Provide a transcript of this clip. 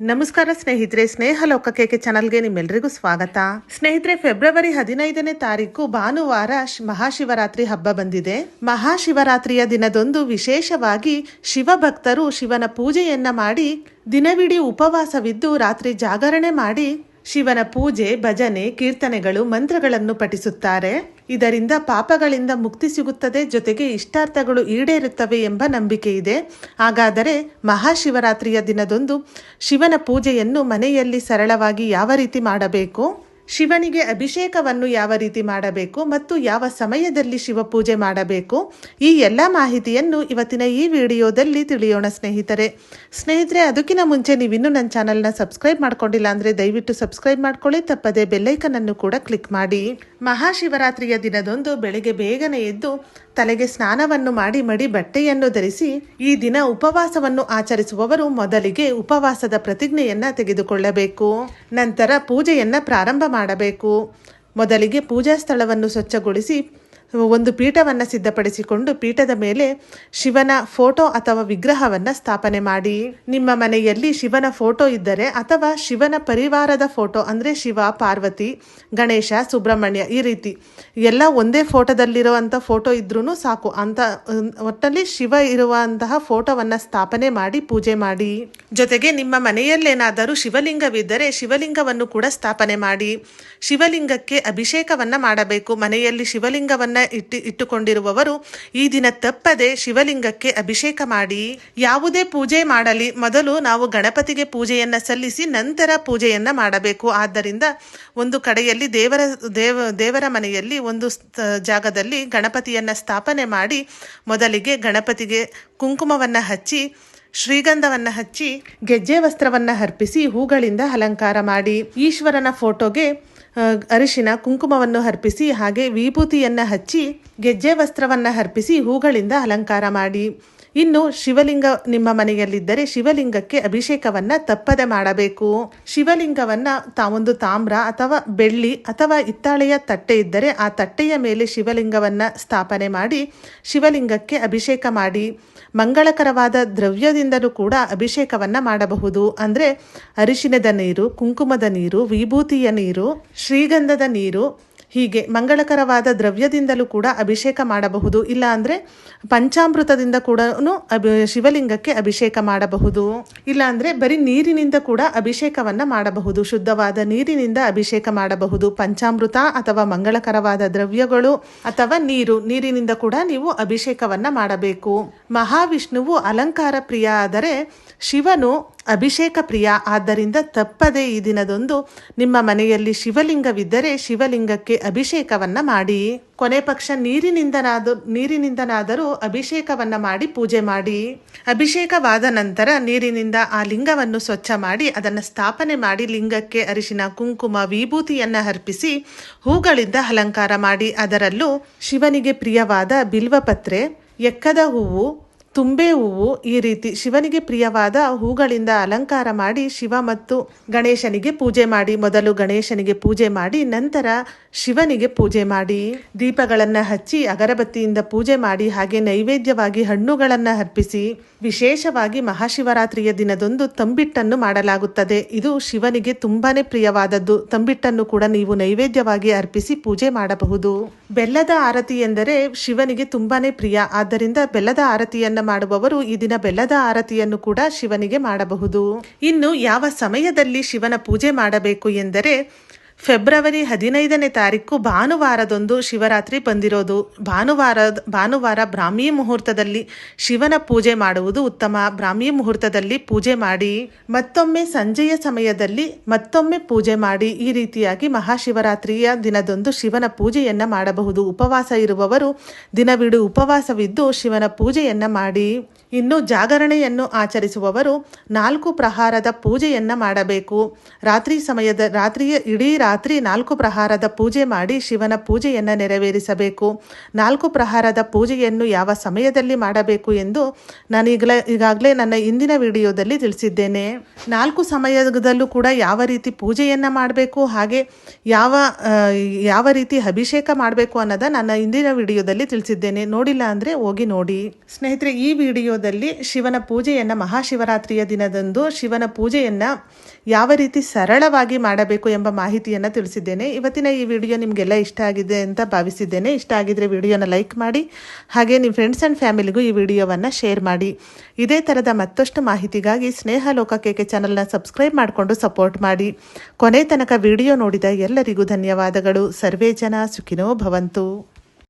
ನಮಸ್ಕಾರ ಸ್ನೇಹಿತರೆ ಸ್ನೇಹ ಲೋಕಕ್ಕೆ ಚಾನಲ್ಗೆ ನಿಮ್ಮೆಲ್ಲರಿಗೂ ಸ್ವಾಗತ. ಸ್ನೇಹಿತರೆ, ಫೆಬ್ರವರಿ ಹದಿನೈದನೇ ತಾರೀಕು ಭಾನುವಾರ ಮಹಾಶಿವರಾತ್ರಿ ಹಬ್ಬ ಬಂದಿದೆ. ಮಹಾಶಿವರಾತ್ರಿಯ ದಿನದೊಂದು ವಿಶೇಷವಾಗಿ ಶಿವಭಕ್ತರು ಶಿವನ ಪೂಜೆಯನ್ನ ಮಾಡಿ ದಿನವಿಡೀ ಉಪವಾಸವಿದ್ದು ರಾತ್ರಿ ಜಾಗರಣೆ ಮಾಡಿ ಶಿವನ ಪೂಜೆ, ಭಜನೆ, ಕೀರ್ತನೆಗಳು ಮಂತ್ರಗಳನ್ನು ಪಠಿಸುತ್ತಾರೆ. ಇದರಿಂದ ಪಾಪಗಳಿಂದ ಮುಕ್ತಿ ಸಿಗುತ್ತದೆ, ಜೊತೆಗೆ ಇಷ್ಟಾರ್ಥಗಳು ಈಡೇರುತ್ತವೆ ಎಂಬ ನಂಬಿಕೆ ಇದೆ. ಹಾಗಾದರೆ ಮಹಾಶಿವರಾತ್ರಿಯ ದಿನದಂದು ಶಿವನ ಪೂಜೆಯನ್ನು ಮನೆಯಲ್ಲಿ ಸರಳವಾಗಿ ಯಾವ ರೀತಿ ಮಾಡಬೇಕು? ಶಿವನಿಗೆ ಅಭಿಷೇಕವನ್ನು ಯಾವ ರೀತಿ ಮಾಡಬೇಕು ಮತ್ತು ಯಾವ ಸಮಯದಲ್ಲಿ ಶಿವ ಪೂಜೆ ಮಾಡಬೇಕು, ಈ ಎಲ್ಲ ಮಾಹಿತಿಯನ್ನು ಇವತ್ತಿನ ಈ ವಿಡಿಯೋದಲ್ಲಿ ತಿಳಿಯೋಣ ಸ್ನೇಹಿತರೆ. ಸ್ನೇಹಿತರೆ, ಅದಕ್ಕಿಂತ ಮುಂಚೆ ನೀವಿನ್ನೂ ನನ್ನ ಚಾನಲ್ನ ಸಬ್ಸ್ಕ್ರೈಬ್ ಮಾಡ್ಕೊಂಡಿಲ್ಲ ಅಂದರೆ ದಯವಿಟ್ಟು ಸಬ್ಸ್ಕ್ರೈಬ್ ಮಾಡ್ಕೊಳ್ಳಿ, ತಪ್ಪದೆ ಬೆಲ್ಲೈಕನ್ ಅನ್ನು ಕೂಡ ಕ್ಲಿಕ್ ಮಾಡಿ. ಮಹಾಶಿವರಾತ್ರಿಯ ದಿನದೊಂದು ಬೆಳಗ್ಗೆ ಬೇಗನೆ ಎದ್ದು ತಲೆಗೆ ಸ್ನಾನವನ್ನು ಮಾಡಿ ಮಡಿ ಬಟ್ಟೆಯನ್ನು ಧರಿಸಿ ಈ ದಿನ ಉಪವಾಸವನ್ನು ಆಚರಿಸುವವರು ಮೊದಲಿಗೆ ಉಪವಾಸದ ಪ್ರತಿಜ್ಞೆಯನ್ನ ತೆಗೆದುಕೊಳ್ಳಬೇಕು. ನಂತರ ಪೂಜೆಯನ್ನ ಪ್ರಾರಂಭ ಮಾಡಬೇಕು. ಮೊದಲಿಗೆ ಪೂಜಾ ಸ್ಥಳವನ್ನು ಸ್ವಚ್ಛಗೊಳಿಸಿ ಒಂದು ಪೀಠವನ್ನು ಸಿದ್ಧಪಡಿಸಿಕೊಂಡು ಪೀಠದ ಮೇಲೆ ಶಿವನ ಫೋಟೋ ಅಥವಾ ವಿಗ್ರಹವನ್ನು ಸ್ಥಾಪನೆ ಮಾಡಿ. ನಿಮ್ಮ ಮನೆಯಲ್ಲಿ ಶಿವನ ಫೋಟೋ ಇದ್ದರೆ ಅಥವಾ ಶಿವನ ಪರಿವಾರದ ಫೋಟೋ ಅಂದರೆ ಶಿವ, ಪಾರ್ವತಿ, ಗಣೇಶ, ಸುಬ್ರಹ್ಮಣ್ಯ ಈ ರೀತಿ ಎಲ್ಲ ಒಂದೇ ಫೋಟೋದಲ್ಲಿರುವಂಥ ಫೋಟೋ ಇದ್ರೂ ಸಾಕು. ಅಂತ ಒಟ್ಟಲ್ಲಿ ಶಿವ ಇರುವಂತಹ ಫೋಟೋವನ್ನು ಸ್ಥಾಪನೆ ಮಾಡಿ, ಪೂಜೆ ಮಾಡಿ. ಜೊತೆಗೆ ನಿಮ್ಮ ಮನೆಯಲ್ಲೇನಾದರೂ ಶಿವಲಿಂಗವಿದ್ದರೆ ಶಿವಲಿಂಗವನ್ನು ಕೂಡ ಸ್ಥಾಪನೆ ಮಾಡಿ. ಶಿವಲಿಂಗಕ್ಕೆ ಅಭಿಷೇಕವನ್ನು ಮಾಡಬೇಕು. ಮನೆಯಲ್ಲಿ ಶಿವಲಿಂಗವನ್ನ ಇಟ್ಟು ಇಟ್ಟುಕೊಂಡಿರುವವರು, ಈ ದಿನ ತಪ್ಪದೆ ಶಿವಲಿಂಗಕ್ಕೆ ಅಭಿಷೇಕ ಮಾಡಿ, ಯಾವುದೇ ಪೂಜೆ ಮಾಡಲಿ, ಮೊದಲು ನಾವು ಗಣಪತಿಗೆ ಪೂಜೆಯನ್ನ ಸಲ್ಲಿಸಿ ನಂತರ ಪೂಜೆಯನ್ನ ಮಾಡಬೇಕು. ಆದ್ದರಿಂದ ಒಂದು ಕಡೆಯಲ್ಲಿ ದೇವರ, ದೇವ, ದೇವರ ಮನೆಯಲ್ಲಿ ಒಂದು ಜಾಗದಲ್ಲಿ ಗಣಪತಿಯನ್ನ ಸ್ಥಾಪನೆ ಮಾಡಿ, ಮೊದಲಿಗೆ ಗಣಪತಿಗೆ ಕುಂಕುಮವನ್ನ ಹಚ್ಚಿ, ಶ್ರೀಗಂಧವನ್ನ ಹಚ್ಚಿ, ಗೆಜ್ಜೆ ವಸ್ತ್ರವನ್ನ ಅರ್ಪಿಸಿ ಹೂಗಳಿಂದ ಅಲಂಕಾರ ಮಾಡಿ, ಈಶ್ವರನ ಫೋಟೋಗೆ ಅರಿಶಿನ ಕುಂಕುಮವನ್ನು ಅರ್ಪಿಸಿ ಹಾಗೆ ವಿಭೂತಿಯನ್ನು ಹಚ್ಚಿ ಗೆಜ್ಜೆ ವಸ್ತ್ರವನ್ನು ಅರ್ಪಿಸಿ ಹೂಗಳಿಂದ ಅಲಂಕಾರ ಮಾಡಿ. ಇನ್ನು ಶಿವಲಿಂಗ ನಿಮ್ಮ ಮನೆಯಲ್ಲಿದ್ದರೆ ಶಿವಲಿಂಗಕ್ಕೆ ಅಭಿಷೇಕವನ್ನ ತಪ್ಪದೆ ಮಾಡಬೇಕು. ಶಿವಲಿಂಗವನ್ನ ತಾವೊಂದು ತಾಮ್ರ ಅಥವಾ ಬೆಳ್ಳಿ ಅಥವಾ ಹಿತ್ತಾಳೆಯ ತಟ್ಟೆ ಇದ್ದರೆ ಆ ತಟ್ಟೆಯ ಮೇಲೆ ಶಿವಲಿಂಗವನ್ನ ಸ್ಥಾಪನೆ ಮಾಡಿ ಶಿವಲಿಂಗಕ್ಕೆ ಅಭಿಷೇಕ ಮಾಡಿ. ಮಂಗಳಕರವಾದ ದ್ರವ್ಯದಿಂದಲೂ ಕೂಡ ಅಭಿಷೇಕವನ್ನ ಮಾಡಬಹುದು. ಅಂದ್ರೆ ಅರಿಶಿನದ ನೀರು, ಕುಂಕುಮದ ನೀರು, ವಿಭೂತಿಯ ನೀರು, ಶ್ರೀಗಂಧದ ನೀರು ಹೀಗೆ ಮಂಗಳಕರವಾದ ದ್ರವ್ಯದಿಂದಲೂ ಕೂಡ ಅಭಿಷೇಕ ಮಾಡಬಹುದು, ಇಲ್ಲ ಅಂದರೆ ಪಂಚಾಮೃತದಿಂದ ಕೂಡ ಅಭಿ, ಶಿವಲಿಂಗಕ್ಕೆ ಅಭಿಷೇಕ ಮಾಡಬಹುದು, ಇಲ್ಲ ಅಂದ್ರೆ ಬರೀ ನೀರಿನಿಂದ ಕೂಡ ಅಭಿಷೇಕವನ್ನು ಮಾಡಬಹುದು, ಶುದ್ಧವಾದ ನೀರಿನಿಂದ ಅಭಿಷೇಕ ಮಾಡಬಹುದು, ಪಂಚಾಮೃತ ಅಥವಾ ಮಂಗಳಕರವಾದ ದ್ರವ್ಯಗಳು ಅಥವಾ ನೀರು, ನೀರಿನಿಂದ ಕೂಡ ನೀವು ಅಭಿಷೇಕವನ್ನು ಮಾಡಬೇಕು. ಮಹಾವಿಷ್ಣುವು ಅಲಂಕಾರ ಪ್ರಿಯ ಆದರೆ ಶಿವನು ಅಭಿಷೇಕ ಪ್ರಿಯ, ಆದ್ದರಿಂದ ತಪ್ಪದೆ ಈ ದಿನದೊಂದು ನಿಮ್ಮ ಮನೆಯಲ್ಲಿ ಶಿವಲಿಂಗವಿದ್ದರೆ ಶಿವಲಿಂಗಕ್ಕೆ ಅಭಿಷೇಕವನ್ನ ಮಾಡಿ. ಕೊನೆ ಪಕ್ಷ ನೀರಿನಿಂದನಾದ, ನೀರಿನಿಂದನಾದರೂ ಅಭಿಷೇಕವನ್ನ ಮಾಡಿ ಪೂಜೆ ಮಾಡಿ. ಅಭಿಷೇಕವಾದ ನಂತರ ನೀರಿನಿಂದ ಆ ಲಿಂಗವನ್ನು ಸ್ವಚ್ಛ ಮಾಡಿ, ಅದನ್ನು ಸ್ಥಾಪನೆ ಮಾಡಿ, ಲಿಂಗಕ್ಕೆ ಅರಿಶಿನ, ಕುಂಕುಮ, ವಿಭೂತಿಯನ್ನ ಅರ್ಪಿಸಿ ಹೂಗಳಿಂದ ಅಲಂಕಾರ ಮಾಡಿ. ಅದರಲ್ಲೂ ಶಿವನಿಗೆ ಪ್ರಿಯವಾದ ಬಿಲ್ವಪತ್ರೆ, ಎಕ್ಕದ ಹೂವು ತುಂಬೆ ಹೂವು ಈ ರೀತಿ ಶಿವನಿಗೆ ಪ್ರಿಯವಾದ ಹೂಗಳಿಂದ ಅಲಂಕಾರ ಮಾಡಿ ಶಿವ ಮತ್ತು ಗಣೇಶನಿಗೆ ಪೂಜೆ ಮಾಡಿ, ಮೊದಲು ಗಣೇಶನಿಗೆ ಪೂಜೆ ಮಾಡಿ, ನಂತರ ಶಿವನಿಗೆ ಪೂಜೆ ಮಾಡಿ. ದೀಪಗಳನ್ನು ಹಚ್ಚಿ ಅಗರಬತ್ತಿಯಿಂದ ಪೂಜೆ ಮಾಡಿ, ಹಾಗೆ ನೈವೇದ್ಯವಾಗಿ ಹಣ್ಣುಗಳನ್ನು ಅರ್ಪಿಸಿ, ವಿಶೇಷವಾಗಿ ಮಹಾಶಿವರಾತ್ರಿಯ ದಿನದಂದು ತಂಬಿಟ್ಟನ್ನು ಮಾಡಲಾಗುತ್ತದೆ. ಇದು ಶಿವನಿಗೆ ತುಂಬಾನೇ ಪ್ರಿಯವಾದದ್ದು. ತಂಬಿಟ್ಟನ್ನು ಕೂಡ ನೀವು ನೈವೇದ್ಯವಾಗಿ ಅರ್ಪಿಸಿ ಪೂಜೆ ಮಾಡಬಹುದು. ಬೆಲ್ಲದ ಆರತಿ ಎಂದರೆ ಶಿವನಿಗೆ ತುಂಬಾನೇ ಪ್ರಿಯ. ಆದ್ದರಿಂದ ಬೆಲ್ಲದ ಆರತಿಯನ್ನ ಮಾಡುವವರು ಈ ದಿನ ಬೆಲ್ಲದ ಆರತಿಯನ್ನು ಕೂಡ ಶಿವನಿಗೆ ಮಾಡಬಹುದು. ಇನ್ನು ಯಾವ ಸಮಯದಲ್ಲಿ ಶಿವನ ಪೂಜೆ ಮಾಡಬೇಕು ಎಂದರೆ ಫೆಬ್ರವರಿ ಹದಿನೈದನೇ ತಾರೀಕು ಭಾನುವಾರದೊಂದು ಶಿವರಾತ್ರಿ ಬಂದಿರೋದು. ಭಾನುವಾರ ಭಾನುವಾರ ಬ್ರಾಹ್ಮಿ ಮುಹೂರ್ತದಲ್ಲಿ ಶಿವನ ಪೂಜೆ ಮಾಡುವುದು ಉತ್ತಮ. ಬ್ರಾಹ್ಮಿ ಮುಹೂರ್ತದಲ್ಲಿ ಪೂಜೆ ಮಾಡಿ, ಮತ್ತೊಮ್ಮೆ ಸಂಜೆಯ ಸಮಯದಲ್ಲಿ ಮತ್ತೊಮ್ಮೆ ಪೂಜೆ ಮಾಡಿ, ಈ ರೀತಿಯಾಗಿ ಮಹಾಶಿವರಾತ್ರಿಯ ದಿನದಂದು ಶಿವನ ಪೂಜೆಯನ್ನು ಮಾಡಬಹುದು. ಉಪವಾಸ ಇರುವವರು ದಿನವಿಡೀ ಉಪವಾಸವಿದ್ದು ಶಿವನ ಪೂಜೆಯನ್ನು ಮಾಡಿ. ಇನ್ನು ಜಾಗರಣೆಯನ್ನು ಆಚರಿಸುವವರು ನಾಲ್ಕು ಪ್ರಹಾರದ ಪೂಜೆಯನ್ನು ಮಾಡಬೇಕು. ರಾತ್ರಿ ಸಮಯದ ರಾತ್ರಿಯ ಇಡೀ ರಾತ್ರಿ ನಾಲ್ಕು ಪ್ರಹಾರದ ಪೂಜೆ ಮಾಡಿ ಶಿವನ ಪೂಜೆಯನ್ನು ನೆರವೇರಿಸಬೇಕು. ನಾಲ್ಕು ಪ್ರಹಾರದ ಪೂಜೆಯನ್ನು ಯಾವ ಸಮಯದಲ್ಲಿ ಮಾಡಬೇಕು ಎಂದು ನಾನೀಗಲೇ ಈಗಾಗಲೇ ನನ್ನ ಇಂದಿನ ವಿಡಿಯೋದಲ್ಲಿ ತಿಳಿಸಿದ್ದೇನೆ. ನಾಲ್ಕು ಸಮಯದಲ್ಲೂ ಕೂಡ ಯಾವ ರೀತಿ ಪೂಜೆಯನ್ನು ಮಾಡಬೇಕು, ಹಾಗೆ ಯಾವ ಯಾವ ರೀತಿ ಅಭಿಷೇಕ ಮಾಡಬೇಕು ಅನ್ನೋದನ್ನು ನನ್ನ ಇಂದಿನ ವಿಡಿಯೋದಲ್ಲಿ ತಿಳಿಸಿದ್ದೇನೆ. ನೋಡಿಲ್ಲ ಅಂದರೆ ಹೋಗಿ ನೋಡಿ. ಸ್ನೇಹಿತರೆ, ಈ ವಿಡಿಯೋದ ವಿಡಿಯೋದಲ್ಲಿ ಶಿವನ ಪೂಜೆಯನ್ನು ಮಹಾಶಿವರಾತ್ರಿಯ ದಿನದಂದು ಶಿವನ ಪೂಜೆಯನ್ನು ಯಾವ ರೀತಿ ಸರಳವಾಗಿ ಮಾಡಬೇಕು ಎಂಬ ಮಾಹಿತಿಯನ್ನು ತಿಳಿಸಿದ್ದೇನೆ. ಇವತ್ತಿನ ಈ ವಿಡಿಯೋ ನಿಮಗೆಲ್ಲ ಇಷ್ಟ ಆಗಿದೆ ಅಂತ ಭಾವಿಸಿದ್ದೇನೆ. ಇಷ್ಟ ಆಗಿದ್ರೆ ವಿಡಿಯೋನ ಲೈಕ್ ಮಾಡಿ, ಹಾಗೆ ನಿಮ್ಮ ಫ್ರೆಂಡ್ಸ್ ಆ್ಯಂಡ್ ಫ್ಯಾಮಿಲಿಗೂ ಈ ವಿಡಿಯೋವನ್ನು ಶೇರ್ ಮಾಡಿ. ಇದೇ ಥರದ ಮತ್ತಷ್ಟು ಮಾಹಿತಿಗಾಗಿ ಸ್ನೇಹ ಲೋಕ ಕೇಕೆ ಚಾನಲ್ನ ಸಬ್ಸ್ಕ್ರೈಬ್ ಮಾಡಿಕೊಂಡು ಸಪೋರ್ಟ್ ಮಾಡಿ. ಕೊನೆ ತನಕ ವಿಡಿಯೋ ನೋಡಿದ ಎಲ್ಲರಿಗೂ ಧನ್ಯವಾದಗಳು. ಸರ್ವೇ ಜನ ಸುಖಿನೋ ಭವಂತು.